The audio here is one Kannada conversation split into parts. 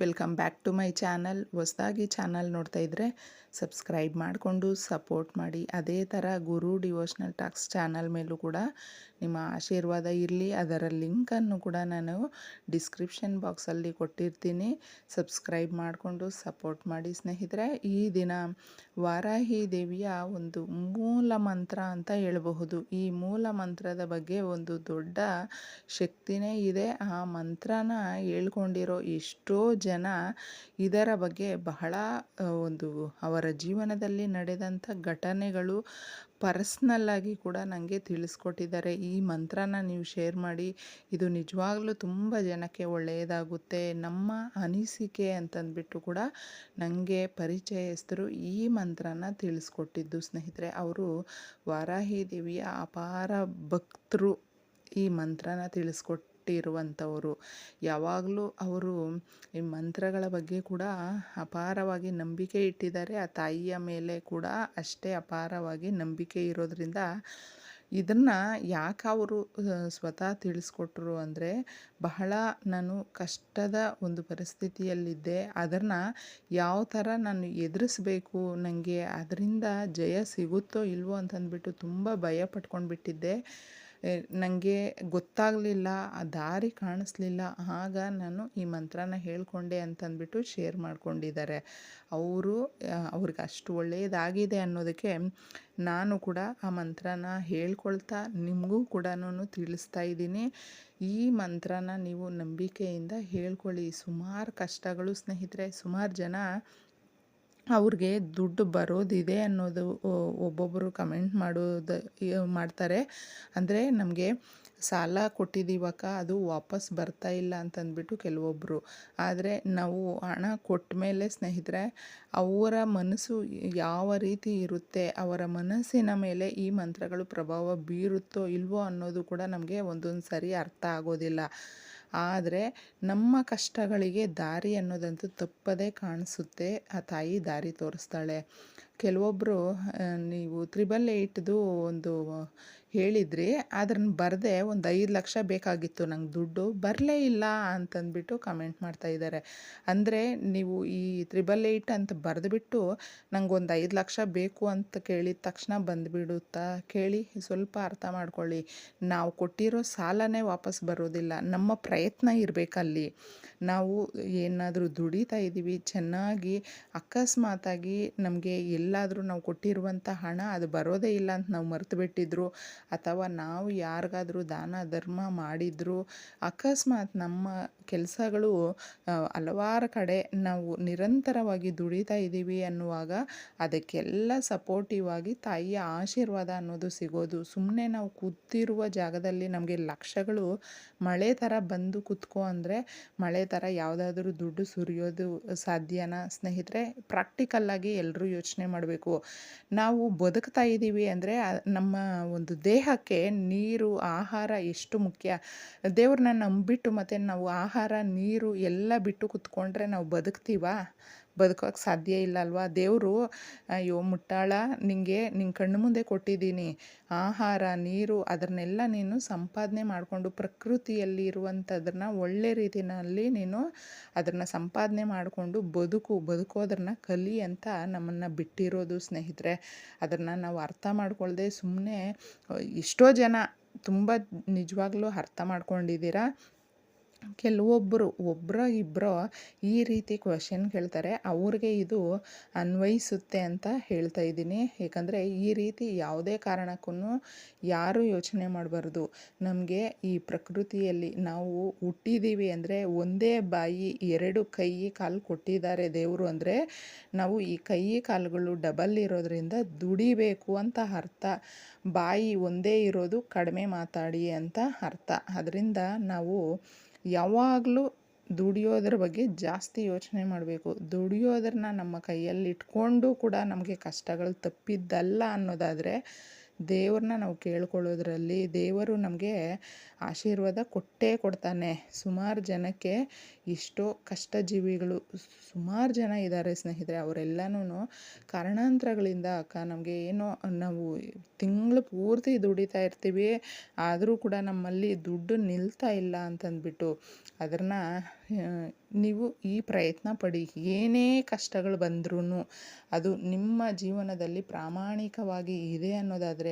Welcome back to my channel ಹೊಸದಾಗಿ ಚಾನಲ್ ನೋಡ್ತಾ ಇದ್ದರೆ ಸಬ್ಸ್ಕ್ರೈಬ್ ಮಾಡಿಕೊಂಡು ಸಪೋರ್ಟ್ ಮಾಡಿ. ಅದೇ ಥರ ಗುರು ಡಿವೋಷ್ನಲ್ ಟಾಕ್ಸ್ ಚಾನಲ್ ಮೇಲೂ ಕೂಡ ನಿಮ್ಮ ಆಶೀರ್ವಾದ ಇರಲಿ. ಅದರ ಲಿಂಕನ್ನು ಕೂಡ ನಾನು ಡಿಸ್ಕ್ರಿಪ್ಷನ್ ಬಾಕ್ಸಲ್ಲಿ ಕೊಟ್ಟಿರ್ತೀನಿ. ಸಬ್ಸ್ಕ್ರೈಬ್ ಮಾಡಿಕೊಂಡು ಸಪೋರ್ಟ್ ಮಾಡಿ ಸ್ನೇಹಿತರೆ. ಈ ದಿನ ವಾರಾಹಿ ದೇವಿಯ ಒಂದು ಮೂಲ ಮಂತ್ರ ಅಂತ ಹೇಳಬಹುದು. ಈ ಮೂಲ ಮಂತ್ರದ ಬಗ್ಗೆ ಒಂದು ದೊಡ್ಡ ಶಕ್ತಿನೇ ಇದೆ. ಆ ಮಂತ್ರನ ಹೇಳ್ಕೊಂಡಿರೋ ಎಷ್ಟೋ ಜನ ಇದರ ಬಗ್ಗೆ ಬಹಳ ಒಂದು ಅವರ ಜೀವನದಲ್ಲಿ ನಡೆದಂಥ ಘಟನೆಗಳು ಪರ್ಸ್ನಲ್ಲಾಗಿ ಕೂಡ ನನಗೆ ತಿಳಿಸ್ಕೊಟ್ಟಿದ್ದಾರೆ. ಈ ಮಂತ್ರನ ನೀವು ಶೇರ್ ಮಾಡಿ, ಇದು ನಿಜವಾಗ್ಲೂ ತುಂಬ ಜನಕ್ಕೆ ಒಳ್ಳೆಯದಾಗುತ್ತೆ. ನಮ್ಮ ಅನಿಸಿಕೆ ಅಂತಂದ್ಬಿಟ್ಟು ಕೂಡ ನನಗೆ ಪರಿಚಯಸ್ಥರು ಈ ಮಂತ್ರನ ತಿಳಿಸ್ಕೊಟ್ಟಿದ್ದು. ಸ್ನೇಹಿತರೆ, ಅವರು ವಾರಾಹಿ ದೇವಿಯ ಅಪಾರ ಭಕ್ತರು ಈ ಮಂತ್ರನ ತಿಳಿಸ್ಕೊಟ್ಟಿರುವಂಥವರು ಯಾವಾಗಲೂ ಅವರು ಈ ಮಂತ್ರಗಳ ಬಗ್ಗೆ ಕೂಡ ಅಪಾರವಾಗಿ ನಂಬಿಕೆ ಇಟ್ಟಿದ್ದಾರೆ. ಆ ತಾಯಿಯ ಮೇಲೆ ಕೂಡ ಅಷ್ಟೇ ಅಪಾರವಾಗಿ ನಂಬಿಕೆ ಇರೋದ್ರಿಂದ ಇದನ್ನು ಯಾಕೆ ಅವರು ಸ್ವತಃ ತಿಳಿಸ್ಕೊಟ್ರು ಅಂದರೆ ಬಹಳ ನಾನು ಕಷ್ಟದ ಒಂದು ಪರಿಸ್ಥಿತಿಯಲ್ಲಿದ್ದೆ. ಅದನ್ನು ಯಾವ ಥರ ನಾನು ಎದುರಿಸ್ಬೇಕು ನನಗೆ ಅದರಿಂದ ಜಯ ಸಿಗುತ್ತೋ ಇಲ್ವೋ ಅಂತಂದ್ಬಿಟ್ಟು ತುಂಬ ಭಯ ಪಟ್ಕೊಂಡು ಬಿಟ್ಟಿದ್ದೆ ನನಗೆ ಗೊತ್ತಾಗಲಿಲ್ಲ, ಆ ದಾರಿ ಕಾಣಿಸ್ಲಿಲ್ಲ, ಆಗ ನಾನು ಈ ಮಂತ್ರನ ಹೇಳಿಕೊಂಡೆ ಅಂತಂದ್ಬಿಟ್ಟು ಶೇರ್ ಮಾಡ್ಕೊಂಡಿದ್ದಾರೆ. ಅವರು ಅವ್ರಿಗೆ ಅಷ್ಟು ಒಳ್ಳೆಯದಾಗಿದೆ ಅನ್ನೋದಕ್ಕೆ ನಾನು ಕೂಡ ಆ ಮಂತ್ರನ ಹೇಳ್ಕೊಳ್ತಾ ನಿಮಗೂ ಕೂಡ ತಿಳಿಸ್ತಾ ಇದ್ದೀನಿ. ಈ ಮಂತ್ರನ ನೀವು ನಂಬಿಕೆಯಿಂದ ಹೇಳ್ಕೊಳ್ಳಿ. ಸುಮಾರು ಕಷ್ಟಗಳು ಸ್ನೇಹಿತರೆ, ಸುಮಾರು ಜನ ಅವ್ರಿಗೆ ದುಡ್ಡು ಬರೋದಿದೆ ಅನ್ನೋದು ಒಬ್ಬೊಬ್ಬರು ಕಮೆಂಟ್ ಮಾಡೋದು ಮಾಡ್ತಾರೆ. ಅಂದರೆ ನಮಗೆ ಸಾಲ ಕೊಟ್ಟಿದ್ದೀವಕ್ಕ ಅದು ವಾಪಸ್ ಬರ್ತಾ ಇಲ್ಲ ಅಂತಂದ್ಬಿಟ್ಟು ಕೆಲವೊಬ್ಬರು ಆದರೆ ನಾವು ಹಣ ಕೊಟ್ಟ ಮೇಲೆ ಸ್ನೇಹಿತರೆ, ಅವರ ಮನಸ್ಸು ಯಾವ ರೀತಿ ಇರುತ್ತೆ, ಅವರ ಮನಸ್ಸಿನ ಮೇಲೆ ಈ ಮಂತ್ರಗಳು ಪ್ರಭಾವ ಬೀರುತ್ತೋ ಇಲ್ವೋ ಅನ್ನೋದು ಕೂಡ ನಮಗೆ ಒಂದೊಂದು ಸರಿ ಅರ್ಥ ಆಗೋದಿಲ್ಲ. ಆದರೆ ನಮ್ಮ ಕಷ್ಟಗಳಿಗೆ ದಾರಿ ಅನ್ನೋದಂತೂ ತಪ್ಪದೇ ಕಾಣಿಸುತ್ತೆ. ಆ ತಾಯಿ ದಾರಿ ತೋರಿಸ್ತಾಳೆ. ಕೆಲವೊಬ್ಬರು ನೀವು ತ್ರಿಬಲ್ ಏಯ್ಟ್ದು ಒಂದು ಹೇಳಿದ್ರಿ ಅದನ್ನ ಬರದೆ ಒಂದು ಐದು ಲಕ್ಷ ಬೇಕಾಗಿತ್ತು ನಂಗೆ ದುಡ್ಡು. ಬರಲೇ ಇಲ್ಲ ಅಂತಂದ್ಬಿಟ್ಟು ಕಮೆಂಟ್ ಮಾಡ್ತಾ ಇದ್ದಾರೆ ಅಂದರೆ ನೀವು ಈ ತ್ರಿಬಲ್ ಏಯ್ಟ್ ಅಂತ ಬರೆದುಬಿಟ್ಟು ನಂಗೆ ಒಂದು ಐದು ಲಕ್ಷ ಬೇಕು ಅಂತ ಕೇಳಿದ ತಕ್ಷಣ ಬಂದುಬಿಡುತ್ತಾ? ಕೇಳಿ, ಸ್ವಲ್ಪ ಅರ್ಥ ಮಾಡ್ಕೊಳ್ಳಿ. ನಾವು ಕೊಟ್ಟಿರೋ ಸಾಲನೇ ವಾಪಸ್ ಬರೋದಿಲ್ಲ. ನಮ್ಮ ಪ್ರಯತ್ನ ಇರಬೇಕಲ್ಲಿ. ನಾವು ಏನಾದರೂ ದುಡಿತಾ ಇದ್ದೀವಿ ಚೆನ್ನಾಗಿ ಅಕಸ್ಮಾತಾಗಿ ನಮಗೆ ಎಲ್ಲಾದರೂ ನಾವು ಕೊಟ್ಟಿರುವಂಥ ಹಣ ಅದು ಬರೋದೇ ಇಲ್ಲ ಅಂತ ನಾವು ಮರೆತು ಬಿಟ್ಟಿದ್ರು ಅಥವಾ ನಾವು ಯಾರಿಗಾದರೂ ದಾನ, ಧರ್ಮ ಮಾಡಿದ್ರು, ಅಕಸ್ಮಾತ್ ನಮ್ಮ ಕೆಲಸಗಳು ಹಲವಾರು ಕಡೆ ನಾವು ನಿರಂತರವಾಗಿ ದುಡಿತಾ ಇದ್ದೀವಿ ಅನ್ನುವಾಗ ಅದಕ್ಕೆಲ್ಲ ಸಪೋರ್ಟಿವ್ ಆಗಿ ತಾಯಿಯ ಆಶೀರ್ವಾದ ಅನ್ನೋದು ಸಿಗೋದು. ಸುಮ್ಮನೆ ನಾವು ಕೂತಿರುವ ಜಾಗದಲ್ಲಿ ನಮಗೆ ಲಕ್ಷಗಳು ಮಳೆ ಥರ ಬಂದು ಕೂತ್ಕೋ ಅಂದರೆ ಮಳೆ ಥರ ಯಾವುದಾದ್ರೂ ದುಡ್ಡು ಸುರಿಯೋದು ಸಾಧ್ಯನಾ? ಸ್ನೇಹಿತರೆ ಪ್ರಾಕ್ಟಿಕಲ್ಲಾಗಿ ಎಲ್ಲರೂ ಯೋಚನೆ ಮಾಡಬೇಕು. ನಾವು ಬದುಕ್ತಾ ಇದ್ದೀವಿ ಅಂದರೆ ನಮ್ಮ ಒಂದು ದೇಹಕ್ಕೆ ನೀರು, ಆಹಾರ ಎಷ್ಟು ಮುಖ್ಯ? ದೇವ್ರನ್ನ ನಂಬಿಟ್ಟು ಮತ್ತು ನಾವು ಆಹಾರ, ನೀರು ಎಲ್ಲ ಬಿಟ್ಟು ಕುತ್ಕೊಂಡ್ರೆ ನಾವು ಬದುಕ್ತೀವಾ? ಬದುಕೋಕ್ಕೆ ಸಾಧ್ಯ ಇಲ್ಲ ಅಲ್ವಾ ದೇವರು, ಅಯ್ಯೋ ಮುಟ್ಟಾಳ, ನಿಂಗೆ ನಿನ್ನ ಕಣ್ಣು ಮುಂದೆ ಕೊಟ್ಟಿದ್ದೀನಿ. ಆಹಾರ, ನೀರು ಅದನ್ನೆಲ್ಲ ನೀನು ಸಂಪಾದನೆ ಮಾಡಿಕೊಂಡು ಪ್ರಕೃತಿಯಲ್ಲಿ ಇರುವಂಥದ್ರನ್ನ ಒಳ್ಳೆ ರೀತಿಯಲ್ಲಿ ನೀನು ಅದನ್ನು ಸಂಪಾದನೆ ಮಾಡಿಕೊಂಡು ಬದುಕು, ಬದುಕೋದ್ರನ್ನ ಕಲಿ ಅಂತ ನಮ್ಮನ್ನು ಬಿಟ್ಟಿರೋದು ಸ್ನೇಹಿತರೆ. ಅದನ್ನು ನಾವು ಅರ್ಥ ಮಾಡ್ಕೊಳ್ಳದೆ ಸುಮ್ಮನೆ ಎಷ್ಟೋ ಜನ ತುಂಬ ನಿಜವಾಗ್ಲೂ ಅರ್ಥ ಮಾಡ್ಕೊಂಡಿದ್ದೀರಾ? ಕೆಲವೊಬ್ಬರು ಒಬ್ಬರೋ ಇಬ್ಬರೋ ಈ ರೀತಿ ಕ್ವಶನ್ ಕೇಳ್ತಾರೆ. ಅವ್ರಿಗೆ ಇದು ಅನ್ವಯಿಸುತ್ತೆ ಅಂತ ಹೇಳ್ತಾ ಇದ್ದೀನಿ. ಏಕೆಂದರೆ ಈ ರೀತಿ ಯಾವುದೇ ಕಾರಣಕ್ಕೂ ಯಾರೂ ಯೋಚನೆ ಮಾಡಬಾರ್ದು. ನಮಗೆ ಈ ಪ್ರಕೃತಿಯಲ್ಲಿ ನಾವು ಹುಟ್ಟಿದ್ದೀವಿ ಅಂದರೆ ಒಂದೇ ಬಾಯಿ, ಎರಡು ಕೈ, ಕಾಲು ಕೊಟ್ಟಿದ್ದಾರೆ ದೇವರು ಅಂದರೆ ನಾವು ಈ ಕೈ, ಕಾಲುಗಳು ಡಬಲ್ ಇರೋದ್ರಿಂದ ದುಡಿಬೇಕು ಅಂತ ಅರ್ಥ. ಬಾಯಿ ಒಂದೇ ಇರೋದು ಕಡಿಮೆ ಮಾತಾಡಿ ಅಂತ ಅರ್ಥ. ಅದರಿಂದ ನಾವು ಯಾವಾಗಲೂ ದುಡಿಯೋದ್ರ ಬಗ್ಗೆ ಜಾಸ್ತಿ ಯೋಚನೆ ಮಾಡಬೇಕು. ದುಡಿಯೋದನ್ನು ನಮ್ಮ ಕೈಯಲ್ಲಿ ಇಟ್ಕೊಂಡು ಕೂಡ ನಮಗೆ ಕಷ್ಟಗಳು ತಪ್ಪಿದ್ದಲ್ಲ ಅನ್ನೋದಾದರೆ ದೇವ್ರನ್ನ ನಾವು ಕೇಳ್ಕೊಳ್ಳೋದ್ರಲ್ಲಿ ದೇವರು ನಮಗೆ ಆಶೀರ್ವಾದ ಕೊಟ್ಟೇ ಕೊಡ್ತಾನೆ. ಸುಮಾರು ಜನಕ್ಕೆ ಎಷ್ಟೋ ಕಷ್ಟ ಜೀವಿಗಳು ಸುಮಾರು ಜನ ಇದ್ದಾರೆ ಸ್ನೇಹಿತರೆ ಅವರೆಲ್ಲನೂ ಕಾರಣಾಂತರಗಳಿಂದ ಅಕ್ಕ, ನಮಗೆ ಏನೋ ನಾವು ತಿಂಗಳು ಪೂರ್ತಿ ದುಡಿತಾ ಇರ್ತೀವಿ, ಆದರೂ ಕೂಡ ನಮ್ಮಲ್ಲಿ ದುಡ್ಡು ನಿಲ್ತಾ ಇಲ್ಲ ಅಂತಂದ್ಬಿಟ್ಟು ಅದನ್ನು ನೀವು ಈ ಪ್ರಯತ್ನ ಪಡಿ. ಏನೇ ಕಷ್ಟಗಳು ಬಂದ್ರೂ ಅದು ನಿಮ್ಮ ಜೀವನದಲ್ಲಿ ಪ್ರಾಮಾಣಿಕವಾಗಿ ಇದೆ ಅನ್ನೋದಾದರೆ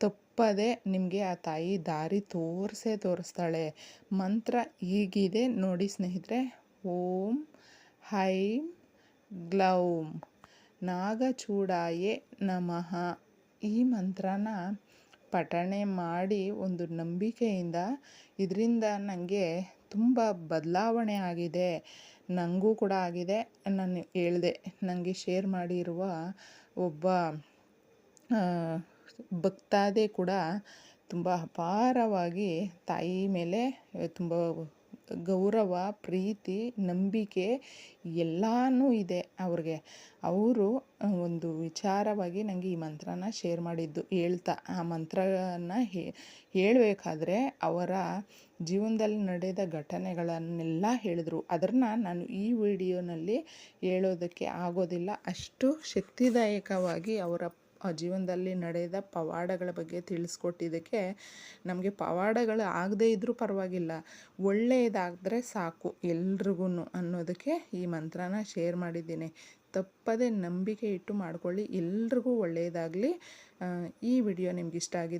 ತಪ್ಪದೆ ನಿಮಗೆ ಆ ತಾಯಿ ದಾರಿ ತೋರಿಸೇ ತೋರಿಸ್ತಾಳೆ. ಮಂತ್ರ ಹೀಗಿದೆ ನೋಡಿ ಸ್ನೇಹಿತರೆ. ಓಂ ಹೈಂ ಗ್ಲೌಂ ನಾಗಚೂಡಾಯೇ ನಮಃ. ಈ ಮಂತ್ರನ ಪಠಣೆ ಮಾಡಿ ಒಂದು ನಂಬಿಕೆಯಿಂದ ಇದರಿಂದ ನನಗೆ ತುಂಬ ಬದಲಾವಣೆ ಆಗಿದೆ. ನನಗೂ ಕೂಡ ಆಗಿದೆ. ನಾನು ಹೇಳಿದೆ ನನಗೆ ಶೇರ್ ಮಾಡಿರುವ ಒಬ್ಬ ಭಕ್ತಾದೆ ಕೂಡ ತುಂಬ ಅಪಾರವಾಗಿ ತಾಯಿ ಮೇಲೆ ತುಂಬ ಗೌರವ, ಪ್ರೀತಿ, ನಂಬಿಕೆ ಎಲ್ಲನೂ ಇದೆ ಅವ್ರಿಗೆ. ಅವರು ಒಂದು ವಿಚಾರವಾಗಿ ನನಗೆ ಈ ಮಂತ್ರನ ಶೇರ್ ಮಾಡಿದ್ದು, ಹೇಳ್ತಾ. ಆ ಮಂತ್ರನ ಹೇಳಬೇಕಾದ್ರೆ ಅವರ ಜೀವನದಲ್ಲಿ ನಡೆದ ಘಟನೆಗಳನ್ನೆಲ್ಲ ಹೇಳಿದ್ರು. ಅದನ್ನು ನಾನು ಈ ವಿಡಿಯೋನಲ್ಲಿ ಹೇಳೋದಕ್ಕೆ ಆಗೋದಿಲ್ಲ. ಅಷ್ಟು ಶಕ್ತಿದಾಯಕವಾಗಿ ಅವರ ಜೀವನದಲ್ಲಿ ನಡೆದ ಪವಾಡಗಳ ಬಗ್ಗೆ ತಿಳಿಸ್ಕೊಟ್ಟಿದ್ದಕ್ಕೆ ನಮಗೆ ಪವಾಡಗಳು ಆಗದೇ ಇದ್ದರೂ ಪರವಾಗಿಲ್ಲ. ಒಳ್ಳೆಯದಾದರೆ ಸಾಕು ಎಲ್ರಿಗೂ ಅನ್ನೋದಕ್ಕೆ ಈ ಮಂತ್ರನ ಶೇರ್ ಮಾಡಿದ್ದೀನಿ. ತಪ್ಪದೆ ನಂಬಿಕೆ ಇಟ್ಟು ಮಾಡ್ಕೊಳ್ಳಿ. ಎಲ್ರಿಗೂ ಒಳ್ಳೆಯದಾಗಲಿ. ಈ ವಿಡಿಯೋ ನಿಮ್ಗೆ ಇಷ್ಟ ಆಗಿದ್ದು